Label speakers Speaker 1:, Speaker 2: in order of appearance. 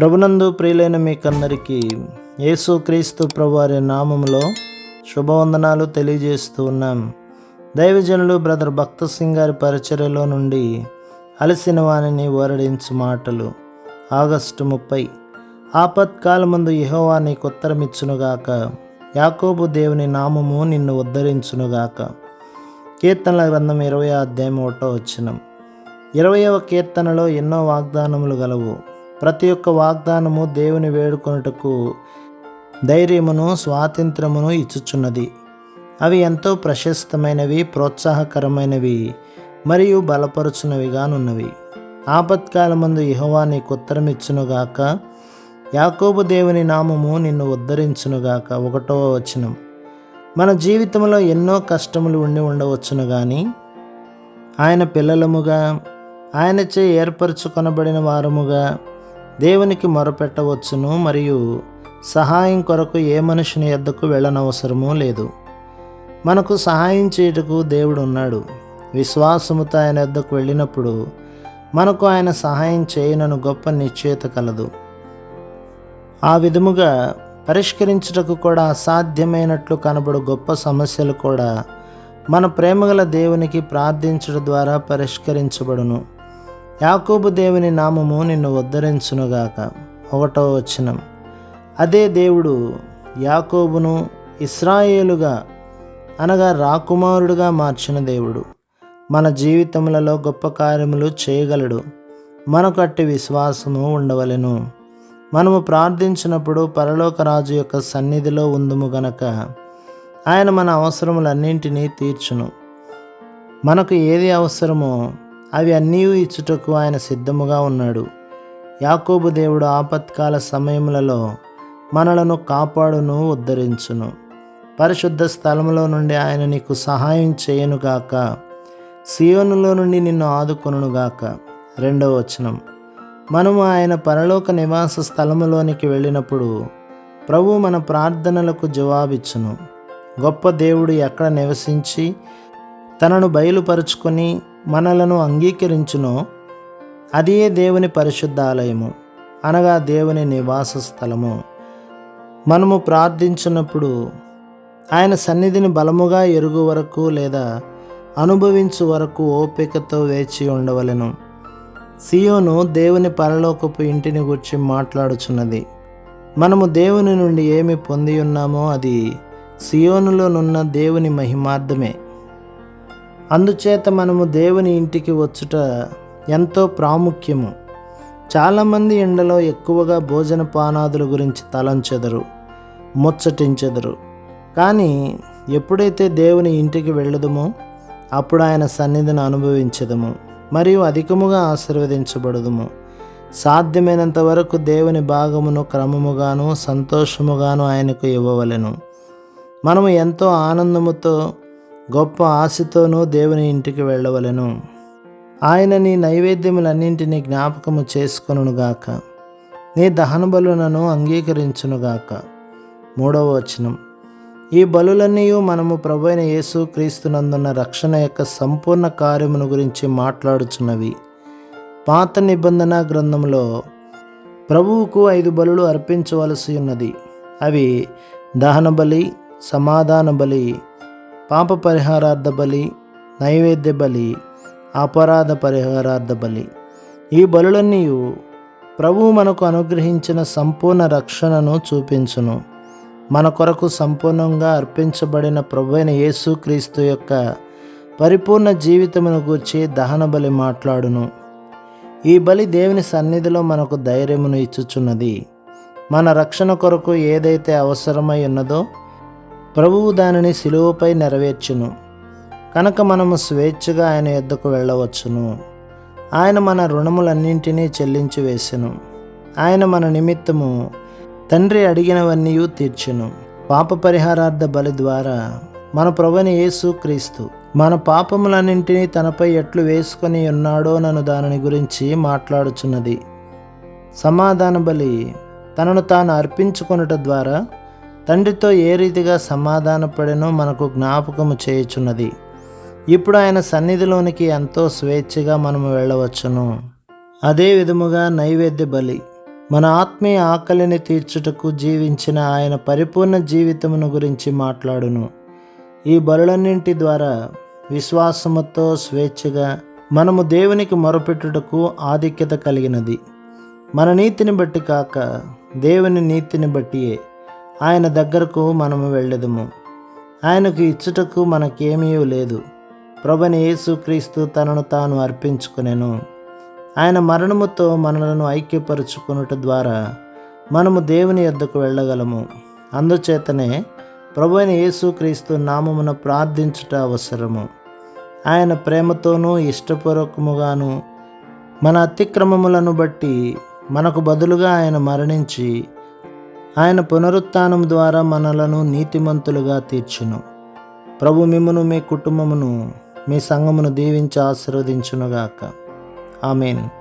Speaker 1: ప్రభునందు ప్రియులైన మీకందరికీ యేసుక్రీస్తు ప్రభువారి నామములో శుభవందనాలు తెలియజేస్తూ ఉన్నాం. దైవజనులు బ్రదర్ భక్త సింగ్ గారి పరిచర్యలో నుండి అలసిన వాణిని ఓరడించు మాటలు. ఆగస్టు ముప్పై. ఆపత్కాలమందు యహోవా నీకు ఉత్తరమిచ్చునుగాక యాకోబు దేవుని నామము నిన్ను ఉద్ధరించునుగాక. కీర్తనల గ్రంథం ఇరవై అధ్యాయం ఒకటో వచ్చినం ఇరవయవ కీర్తనలో ఎన్నో వాగ్దానములు గలవు. ప్రతి ఒక్క వాగ్దానము దేవుని వేడుకొనుటకు ధైర్యమును స్వాతంత్రమును ఇచ్చుచున్నది. అవి ఎంతో ప్రశస్తమైనవి ప్రోత్సాహకరమైనవి మరియు బలపరుచున్నవిగానున్నవి. ఆపత్కాలమందు యహోవా నీకు ఉత్తరమిచ్చునుగాక యాకోబు దేవుని నామము నిన్ను ఉద్ధరించునుగాక ఒకటవ వచనం. మన జీవితంలో ఎన్నో కష్టములు ఉండి ఉండవచ్చును కానీ ఆయన పిల్లలముగా ఆయనచే ఏర్పరచుకొనబడిన వారముగా దేవునికి మొరపెట్టవచ్చును మరియు సహాయం కొరకు ఏ మనుషుని ఎద్దకు వెళ్ళనవసరమూ లేదు. మనకు సహాయం చేయుటకు దేవుడు ఉన్నాడు. విశ్వాసముతో ఆయన ఎద్దకు వెళ్ళినప్పుడు మనకు ఆయన సహాయం చేయనను గొప్ప నిశ్చయత కలదు. ఆ విధముగా పరిష్కరించుటకు కూడా అసాధ్యమైనట్లు కనబడు గొప్ప సమస్యలు కూడా మన ప్రేమగల దేవునికి ప్రార్థించడం ద్వారా పరిష్కరించబడును. యాకోబు దేవుని నామము నిన్ను ఉద్ధరించునుగాక. ఒకటో వచనం. అదే దేవుడు యాకోబును ఇస్రాయేలుగా అనగా రాకుమారుడుగా మార్చిన దేవుడు. మన జీవితములలో గొప్ప కార్యములు చేయగలడు. మనకు అట్టి విశ్వాసము ఉండవలెను. మనము ప్రార్థించినప్పుడు పరలోక రాజు యొక్క సన్నిధిలో ఉందుము గనక. ఆయన మన అవసరములన్నింటినీ తీర్చును. మనకు ఏది అవసరమో అవి అన్నీ ఇచ్చుటకు ఆయన సిద్ధముగా ఉన్నాడు. యాకోబు దేవుడు ఆపత్కాల సమయములలో మనలను కాపాడును ఉద్ధరించును. పరిశుద్ధ స్థలములో నుండి ఆయన నీకు సహాయం చేయనుగాక సియోనులో నుండి నిన్ను ఆదుకొనుగాక రెండవ వచనం. మనము ఆయన పరలోక నివాస స్థలములోనికి వెళ్ళినప్పుడు ప్రభు మన ప్రార్థనలకు జవాబిచ్చును. గొప్ప దేవుడు ఎక్కడ నివసించి తనను బయలుపరుచుకొని మనలను అంగీకరించునో. అదే దేవుని పరిశుద్ధ ఆలయము అనగా దేవుని నివాస స్థలము. మనము ప్రార్థించినప్పుడు ఆయన సన్నిధిని బలముగా ఎరుగు వరకు లేదా అనుభవించు వరకు ఓపికతో వేచి ఉండవలెను. సియోను దేవుని పరలోకపు ఇంటిని గురించి మాట్లాడుచున్నది. మనము దేవుని నుండి ఏమి పొంది ఉన్నామో అది సియోనులోనున్న దేవుని మహిమార్థమే. అందుచేత మనము దేవుని ఇంటికి వచ్చుట ఎంతో ప్రాముఖ్యము. చాలామంది ఎండలో ఎక్కువగా భోజన పానాదుల గురించి తలంచెదరు ముచ్చటించెదరు. కానీ ఎప్పుడైతే దేవుని ఇంటికి వెళ్ళదుమో అప్పుడు ఆయన సన్నిధిని అనుభవించదము మరియు అధికముగా ఆశీర్వదించబడదుము. సాధ్యమైనంత వరకు దేవుని భాగమును క్రమముగాను సంతోషముగాను ఆయనకు ఇవ్వవలెను. మనము ఎంతో ఆనందముతో గొప్ప ఆశతోనూ దేవుని ఇంటికి వెళ్ళవలెను. ఆయన నీ నైవేద్యములన్నింటినీ జ్ఞాపకము చేసుకొనుగాక నీ దహన బలులను అంగీకరించునుగాక మూడవ వచనం. ఈ బలులన్నీ మనము ప్రభు అయిన యేసు క్రీస్తునందున్న రక్షణ యొక్క సంపూర్ణ కార్యమును గురించి మాట్లాడుచున్నవి. పాత నిబంధన గ్రంథంలో ప్రభువుకు ఐదు బలులు అర్పించవలసి ఉన్నది. అవి దహన బలి సమాధాన బలి పాప పరిహారార్థ బలి నైవేద్య బలి అపరాధ పరిహారార్థ బలి ఈ బలులన్నీ ప్రభువు మనకు అనుగ్రహించిన సంపూర్ణ రక్షణను చూపించును. మన కొరకు సంపూర్ణంగా అర్పించబడిన ప్రభు అయిన యేసుక్రీస్తు యొక్క పరిపూర్ణ జీవితమును గూర్చి దహన బలి మాట్లాడును. ఈ బలి దేవుని సన్నిధిలో మనకు ధైర్యమును ఇచ్చుచున్నది. మన రక్షణ కొరకు ఏదైతే అవసరమై ఉన్నదో ప్రభువు దానిని సిలువపై నెరవేర్చును. కనుక మనము స్వేచ్ఛగా ఆయన యొద్దకు వెళ్ళవచ్చును. ఆయన మన రుణములన్నింటినీ చెల్లించి వేసెను. ఆయన మన నిమిత్తము తండ్రి అడిగినవన్నీ తీర్చును. పాప పరిహారార్థ బలి ద్వారా మన ప్రభుని యేసు క్రీస్తు మన పాపములన్నింటినీ తనపై ఎట్లు వేసుకొని ఉన్నాడో నన్ను దానిని గురించి మాట్లాడుచున్నది. సమాధాన బలి తనను తాను అర్పించుకొనుట ద్వారా తండ్రితో ఏ రీతిగా సమాధానపడినో మనకు జ్ఞాపకము చేయుచున్నది. ఇప్పుడు ఆయన సన్నిధిలోనికి ఎంతో స్వేచ్ఛగా మనము వెళ్ళవచ్చును. అదే విధముగా నైవేద్య బలి. మన ఆత్మీయ ఆకలిని తీర్చుటకు జీవించిన ఆయన పరిపూర్ణ జీవితమును గురించి మాట్లాడును. ఈ బలులన్నింటి ద్వారా విశ్వాసముతో స్వేచ్ఛగా మనము దేవునికి మొరపెట్టుటకు ఆధిక్యత కలిగినది. మన నీతిని బట్టి కాక దేవుని నీతిని బట్టియే. ఆయన దగ్గరకు మనము వెళ్ళదుము. ఆయనకు ఇచ్చుటకు మనకేమీ లేదు. ప్రభుని యేసుక్రీస్తు తనను తాను అర్పించుకునేను. ఆయన మరణముతో మనలను ఐక్యపరుచుకునుట ద్వారా మనము దేవుని యొద్దకు వెళ్ళగలము. అందుచేతనే ప్రభు అయిన యేసుక్రీస్తు నామమున ప్రార్థించుట అవసరము. ఆయన ప్రేమతోనూ ఇష్టపూర్వకముగాను మన అతిక్రమములను బట్టి మనకు బదులుగా ఆయన మరణించి ఆయన పునరుత్నం ద్వారా మనలను నీతిమంతులుగా తీర్చును. ప్రభు మిమ్మను మీ కుటుంబమును మీ సంఘమును దీవించి ఆశీర్వదించునుగాక. ఆమెను.